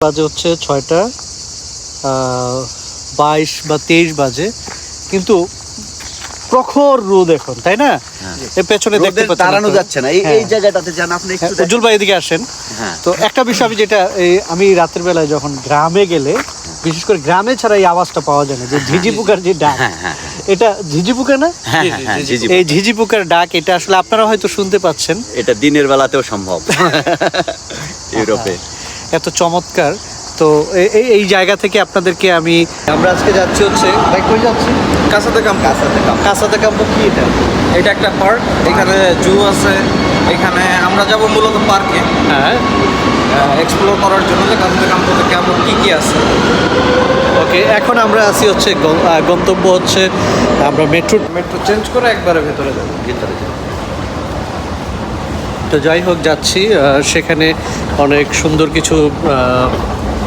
বাজে হচ্ছে ছয়টা বাইশ বা তেইশ বাজে। কিন্তু প্রখর রোদ এখন তাই না? এর পেছনে দেখতে দাঁড়ানো যাচ্ছে না। এই হ্যাঁ। জায়গাটাতে যান আপনি হ্যাঁ, উজ্জ্বল ভাই এদিকে আসেন। হ্যাঁ। তো একটা বিষয় আমি যেটা আমি রাতের বেলায় যখন গ্রামে গেলে বিশেষ করে গ্রামে ছাড়া এই আওয়াজটা পাওয়া যায় না যে ঝিঝি পোকার যে ডাক হ্যাঁ হ্যাঁ এটা ঝিঝি পোকা না? হ্যাঁ হ্যাঁ, হ্যাঁ এই ঝিঝি পোকার ডাক এটা আসলে আপনারা হয়তো শুনতে পাচ্ছেন। এটা দিনের বেলাতেও সম্ভব। ইউরোপে। এত চমৎকার। তো এই এই জায়গা থেকে আপনাদেরকে আমি আমরা আজকে যাচ্ছি হচ্ছে ভাই কই যাচ্ছি। কাছাতে কাম কাছাতে কাম কাসাতে কাম্প কি এটা? এটা একটা পার্ক এখানে জু আছে এখানে আমরা যাব মূলত পার্কে। হ্যাঁ। এক্সপ্লোর করার জন্য যে কাছাতে কাম করতে কেমন কি কি আছে। ওকে এখন আমরা আছি হচ্ছে গন্তব্য হচ্ছে আমরা মেট্রো মেট্রো চেঞ্জ করে একবারে ভেতরে যাব। ভিতরে যান। তো যাই হোক, যাচ্ছি। সেখানে অনেক সুন্দর কিছু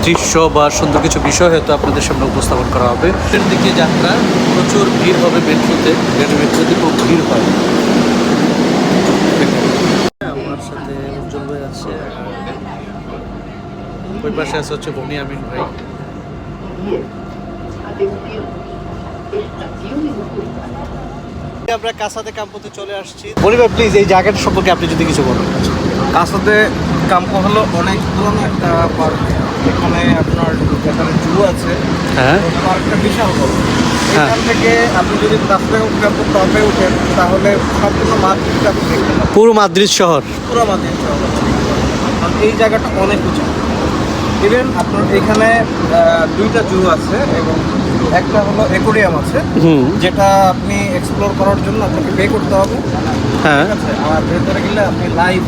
দৃশ্য বা সুন্দর কিছু বিষয় হয়তো আপনাদের সামনে উপস্থাপন করা হবে। এর দিকে যাত্রা, প্রচুর ভিড় হবে মেট্রোতে। যেটা মেট্রোতে খুব ভিড় হয়। আমার সাথে ওই পাশে আছে হচ্ছে বনি আমিন ভাই। আমরা কাসাতে কাম্পতে চলে আসছি। ভাই প্লিজ এই জায়গাটা সম্পর্কে আপনি যদি কিছু বলেন। কাছাতে কাম্প হলো অনেক পুরনো একটা পার্ক এখানে আপনার এখানে জু আছে হ্যাঁ। পার্কটা বিশাল বড়। হ্যাঁ। এখান থেকে আপনি যদি কাছাতে কাম্প টপে উঠেন তাহলে সম্পূর্ণ মাদ্রিদটা আপনি দেখতে পাবেন। পুরো মাদ্রিদ শহর। পুরো মাদ্রিদ শহর। এই জায়গাটা অনেক উঁচু। ইভেন আপনার এখানে দুইটা জু আছে এবং একটা হলো অ্যাকোরিয়াম আছে যেটা আপনি এক্সপ্লোর করার জন্য আপনাকে পে করতে হবে। হ্যাঁ। আর ভেতরে গেলে আপনি লাইভ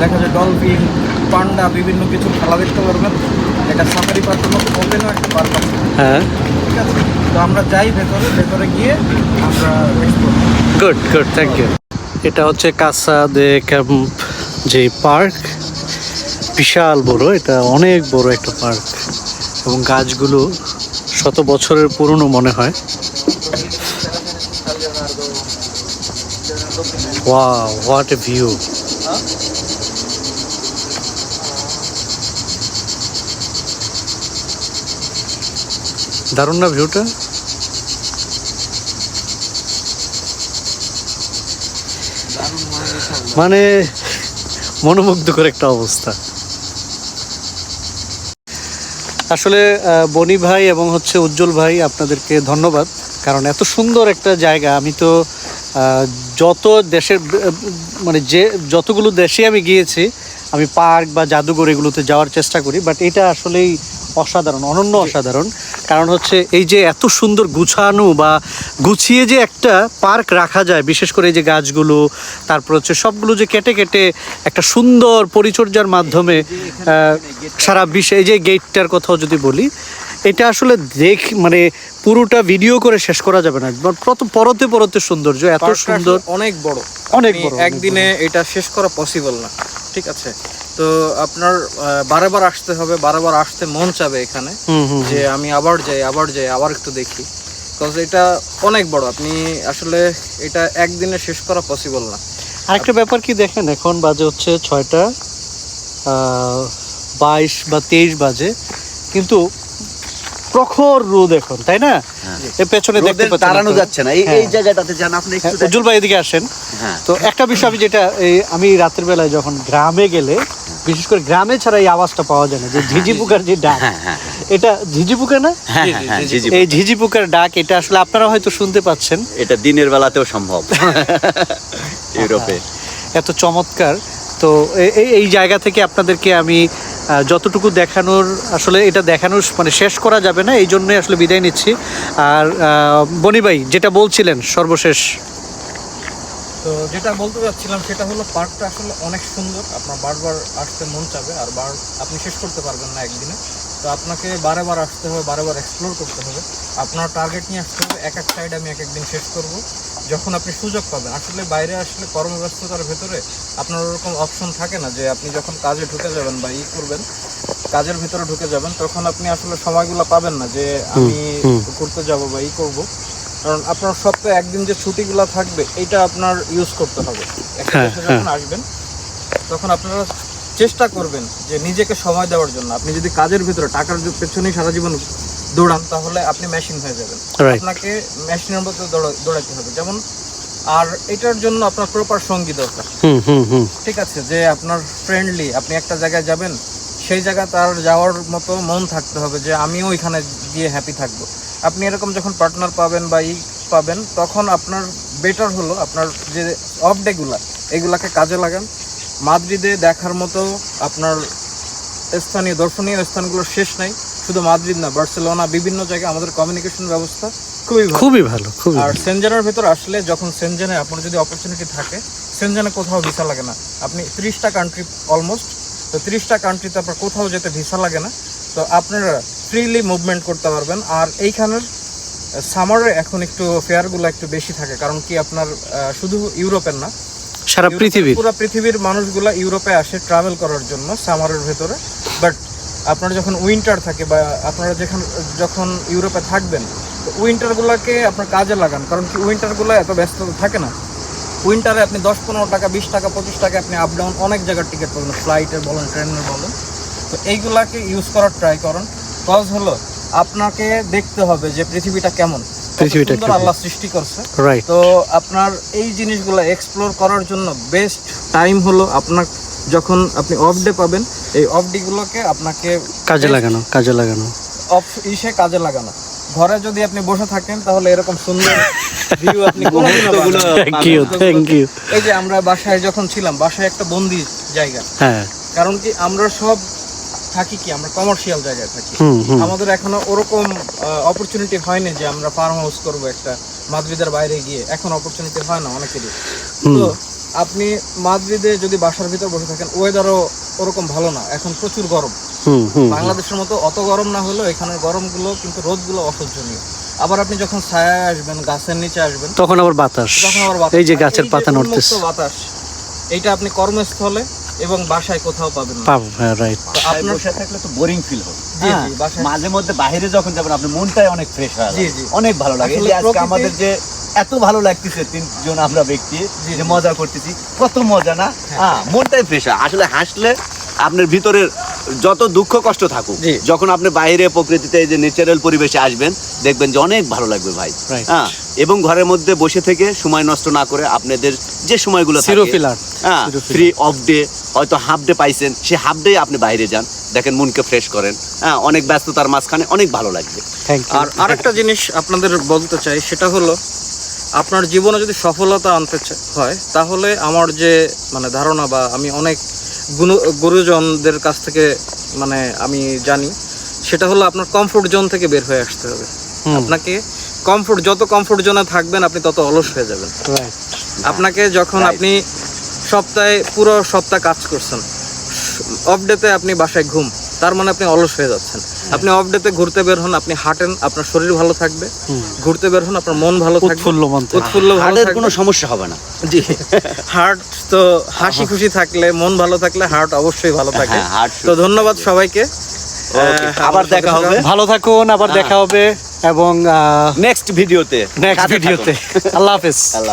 দেখা যায় ডলফিন পান্ডা বিভিন্ন কিছু খেলা দেখতে পারবেন। এটা সাফারি পার্কের মতো ওপেনও একটা পার্ক আছে। হ্যাঁ। ঠিক আছে? তো আমরা যাই ভেতরে ভেতরে গিয়ে আমরা explore good good thank you এটা হচ্ছে কাসা দে ক্যাম্প যে পার্ক। বিশাল বড় এটা অনেক বড় একটা পার্ক। এবং গাছগুলো শত বছরের পুরনো মনে হয়। হোয়াট এ ভিউ দারুণ না ভিউটা মানে মনোমুগ্ধকর একটা অবস্থা। আসলে বনি ভাই এবং হচ্ছে উজ্জ্বল ভাই আপনাদেরকে ধন্যবাদ। কারণ এত সুন্দর একটা জায়গা আমি তো যত দেশের মানে যে যতগুলো দেশে আমি গিয়েছি আমি পার্ক বা জাদুঘর এগুলোতে যাওয়ার চেষ্টা করি বাট এটা আসলেই অসাধারণ অনন্য অসাধারণ। কারণ হচ্ছে এই যে এত সুন্দর গুছানো বা গুছিয়ে যে একটা পার্ক রাখা যায় বিশেষ করে এই যে গাছগুলো তারপর হচ্ছে সবগুলো যে কেটে কেটে একটা সুন্দর পরিচর্যার মাধ্যমে সারা বিশ্বে এই যে গেটটার কথাও যদি বলি এটা আসলে দেখ মানে পুরোটা ভিডিও করে শেষ করা যাবে না। প্রত- পরতে পরতে সৌন্দর্য এত সুন্দর। অনেক বড়। অনেক বড়, অনেক একদিনে এটা শেষ করা পসিবল না ঠিক আছে? তো আপনার বারবার আসতে হবে বারবার আসতে মন চাবে এখানে। যে আমি আবার যাই আবার যাই আবার একটু দেখি। বিকজ এটা অনেক বড় আপনি আসলে এটা একদিনে শেষ করা পসিবল না। আরেকটা ব্যাপার কি দেখেন এখন বাজে হচ্ছে ছয়টা আহ, বাইশ বা তেইশ বাজে। কিন্তু প্রখর রোদ এখন তাই না? এর পেছনে দেখতে রোদের পাচ্ছেন দাঁড়ানো যাচ্ছে না। এই হ্যাঁ। জায়গাটাতে যান আপনি হ্যাঁ, একটু উজ্জ্বল ভাই এদিকে আসেন। হ্যাঁ। তো একটা বিষয় আমি যেটা এই আমি রাতের বেলায় যখন গ্রামে গেলে বিশেষ করে গ্রামে ছাড়া এই আওয়াজটা পাওয়া যায় না যে ঝিঝি পোকার যে ডাক। হ্যাঁ হ্যাঁ এটা ঝিঝি পোকা না? হ্যাঁ হ্যাঁ, হ্যাঁ এই ঝিঝি পোকার ডাক এটা আসলে আপনারা হয়তো শুনতে পাচ্ছেন। এটা দিনের বেলাতেও সম্ভব। ইউরোপে। এত চমৎকার। তো এই এই জায়গা থেকে আপনাদেরকে আমি যতটুকু দেখানোর আসলে এটা দেখানোর মানে শেষ করা যাবে না এই জন্যই আসলে বিদায় নিচ্ছি। আর আহ, বনি যেটা বলছিলেন সর্বশেষ। তো যেটা বলতে চাচ্ছিলাম সেটা হলো পার্কটা আসলে অনেক সুন্দর। আপনার বারবার আসতে মন চাবে আর বার আপনি শেষ করতে পারবেন না একদিনে। তো আপনাকে বারে বার আসতে হবে বারে বার এক্সপ্লোর করতে হবে। আপনার টার্গেট নিয়ে আসতে হবে এক এক সাইড আমি এক একদিন শেষ করব। যখন আপনি সুযোগ পাবেন আসলে বাইরে আসলে কর্মব্যস্ততার ভেতরে আপনার ওরকম অপশন থাকে না যে আপনি যখন কাজে ঢুকে যাবেন বা ই করবেন কাজের ভিতরে ঢুকে যাবেন তখন আপনি আসলে সময়গুলো পাবেন না যে আমি। করতে যাব বা ই করব। কারণ আপনার সপ্তাহে একদিন যে ছুটিগুলো থাকবে এটা আপনার ইউজ করতে হবে। হ্যাঁ, দেশে যখন আসবেন তখন আপনারা চেষ্টা করবেন যে নিজেকে সময় দেওয়ার জন্য। আপনি যদি কাজের ভিতরে টাকার পেছনেই সারা জীবন দৌড়ান তাহলে আপনি মেশিন হয়ে যাবেন। আপনাকে মেশিনের মধ্যে দৌড়াতে হবে। যেমন আর এটার জন্য আপনার প্রপার সঙ্গী দরকার। হুম হুম হুম। ঠিক আছে যে আপনার ফ্রেন্ডলি আপনি একটা জায়গায় যাবেন সেই জায়গা তার যাওয়ার মতো মন থাকতে হবে যে আমিও ওইখানে গিয়ে হ্যাপি থাকব। আপনি এরকম যখন পার্টনার পাবেন বা ই পাবেন তখন আপনার বেটার হলো আপনার যে অফ ডেগুলা এগুলাকে কাজে লাগান। মাদ্রিদে দেখার মতো আপনার স্থানীয় দর্শনীয় স্থানগুলো শেষ নাই। শুধু মাদ্রিদ না বার্সেলোনা বিভিন্ন জায়গায় আমাদের কমিউনিকেশন ব্যবস্থা খুবই খুবই ভালো খুবই আর। সেনজেনের ভেতর আসলে যখন সেনজেনে আপনার যদি অপরচুনিটি থাকে সেনজেনে কোথাও ভিসা লাগে না। আপনি ত্রিশটা কান্ট্রি অলমোস্ট তো ত্রিশটা কান্ট্রিতে আপনার কোথাও যেতে ভিসা লাগে না। তো আপনারা ফ্রিলি মুভমেন্ট করতে পারবেন। আর এইখানের সামারে এখন একটু ফেয়ারগুলো একটু বেশি থাকে। কারণ কি আপনার শুধু ইউরোপের না সারা পৃথিবীর। পুরো পৃথিবীর মানুষগুলো ইউরোপে আসে ট্রাভেল করার জন্য সামারের ভেতরে। বাট আপনার যখন উইন্টার থাকে বা আপনারা যেখানে যখন ইউরোপে থাকবেন তো উইন্টারগুলোকে আপনার কাজে লাগান। কারণ কি উইন্টারগুলো এত ব্যস্ত থাকে না। উইন্টারে আপনি দশ পনেরো টাকা বিশ টাকা পঁচিশ টাকা আপনি আপ ডাউন অনেক জায়গার টিকিট পাবেন। ফ্লাইটের বলেন ট্রেনের বলেন। তো এইগুলাকে ইউজ করার ট্রাই করুন। কজ হলো আপনাকে দেখতে হবে যে পৃথিবীটা কেমন। পৃথিবীটা আল্লাহ সৃষ্টি করছে। তো আপনার এই জিনিসগুলো এক্সপ্লোর করার জন্য বেস্ট টাইম হলো আপনার যখন আপনি অফ ডে পাবেন এই অফ ডেগুলোকে আপনাকে কাজে লাগানো কাজে লাগানো। অফ ইসে কাজে লাগানো। ঘরে যদি আপনি বসে থাকেন তাহলে এরকম সুন্দর ভিউ আপনি কোনোদিনও পাবেন না। থ্যাংক ইউ থ্যাংক ইউ এই যে আমরা বাসায় যখন ছিলাম বাসায় একটা বন্দি জায়গা। হ্যাঁ। কারণ কি আমরা সব থাকি কি আমরা কমার্শিয়াল জায়গায় থাকি। আমাদের এখনও ওরকম অপরচুনিটি হয়নি যে আমরা ফার্ম হাউস করব একটা মাদ্রিদের বাইরে গিয়ে। এখন অপরচুনিটি হয় না অনেকেরই। তো আপনি মাদ্রিদে যদি বাসার ভিতর বসে থাকেন ওয়েদারও ওরকম ভালো না। এখন প্রচুর গরম। বাংলাদেশের মতো অত গরম না হলেও এখানের গরমগুলো কিন্তু রোদগুলো অসহ্যনীয়। আবার আপনি যখন ছায়ায় আসবেন গাছের নিচে আসবেন তখন আবার বাতাস। তখন আবার বাতাস। এই যে গাছের পাতা নড়তেছে। বাতাস এইটা আপনি কর্মস্থলে এবং বাসায় কোথাও পাবেন না। পাবো হ্যাঁ রাইট আপনার সাথে বসে থাকলে তো বোরিং ফিল হবে। জি, হ্যাঁ, জি, বাসায়- মাঝে মধ্যে বাইরে যখন যাবেন আপনার মনটাই অনেক ফ্রেশ হয় জি, জি। অনেক ভালো লাগে। এই যে আজকে আমাদের যে এত ভালো লাগতেছে তিনজন আমরা ব্যক্তি যে মজা করতেছি কত মজা না? হ্যাঁ। মনটাই ফ্রেশ হয়। আসলে হাসলে আপনার ভিতরের যত দুঃখ কষ্ট থাকুক যখন আপনি বাইরে প্রকৃতিতে যে ন্যাচারাল পরিবেশে আসবেন দেখবেন যে অনেক ভালো লাগবে ভাই। হ্যাঁ এবং ঘরের মধ্যে বসে থেকে সময় নষ্ট না করে আপনাদের যে সময়গুলো. হ্যাঁ ফ্রি অফ ডে হয়তো হাফ ডে পাইছেন সে হাফ ডে আপনি বাইরে যান দেখেন মনকে ফ্রেশ করেন হ্যাঁ অনেক ব্যস্ততার মাঝখানে অনেক ভালো লাগবে। আর আরেকটা জিনিস আপনাদের বলতে চাই সেটা হলো আপনার জীবনে যদি সফলতা আনতে হয় তাহলে আমার যে মানে ধারণা বা আমি অনেক গুরুজনদের কাছ থেকে মানে আমি জানি সেটা হলো আপনার কমফোর্ট জোন থেকে বের হয়ে আসতে হবে। আপনাকে কমফোর্ট যত কমফোর্ট জোনে থাকবেন আপনি তত অলস হয়ে যাবেন। আপনাকে যখন আপনি সপ্তাহে পুরো সপ্তাহ কাজ করছেন অফ ডেতে আপনি বাসায় ঘুম তার মানে আপনি অলস হয়ে যাচ্ছেন। আপনি অফ ডেতে ঘুরতে বের হন আপনি হাঁটেন আপনার শরীর ভালো থাকবে। ঘুরতে বের হন আপনার মন ভালো থাকবে। উৎফুল্ল মন উৎফুল্ল হার্টের কোনো সমস্যা হবে না। জি। হার্ট তো হাসি খুশি থাকলে মন ভালো থাকলে হার্ট অবশ্যই ভালো থাকে। হ্যাঁ, তো ধন্যবাদ সবাইকে। আবার দেখা হবে। ভালো থাকুন আবার দেখা হবে এবং নেক্সট ভিডিওতে নেক্সট ভিডিওতে আল্লাহ হাফেজ। আল্লাহ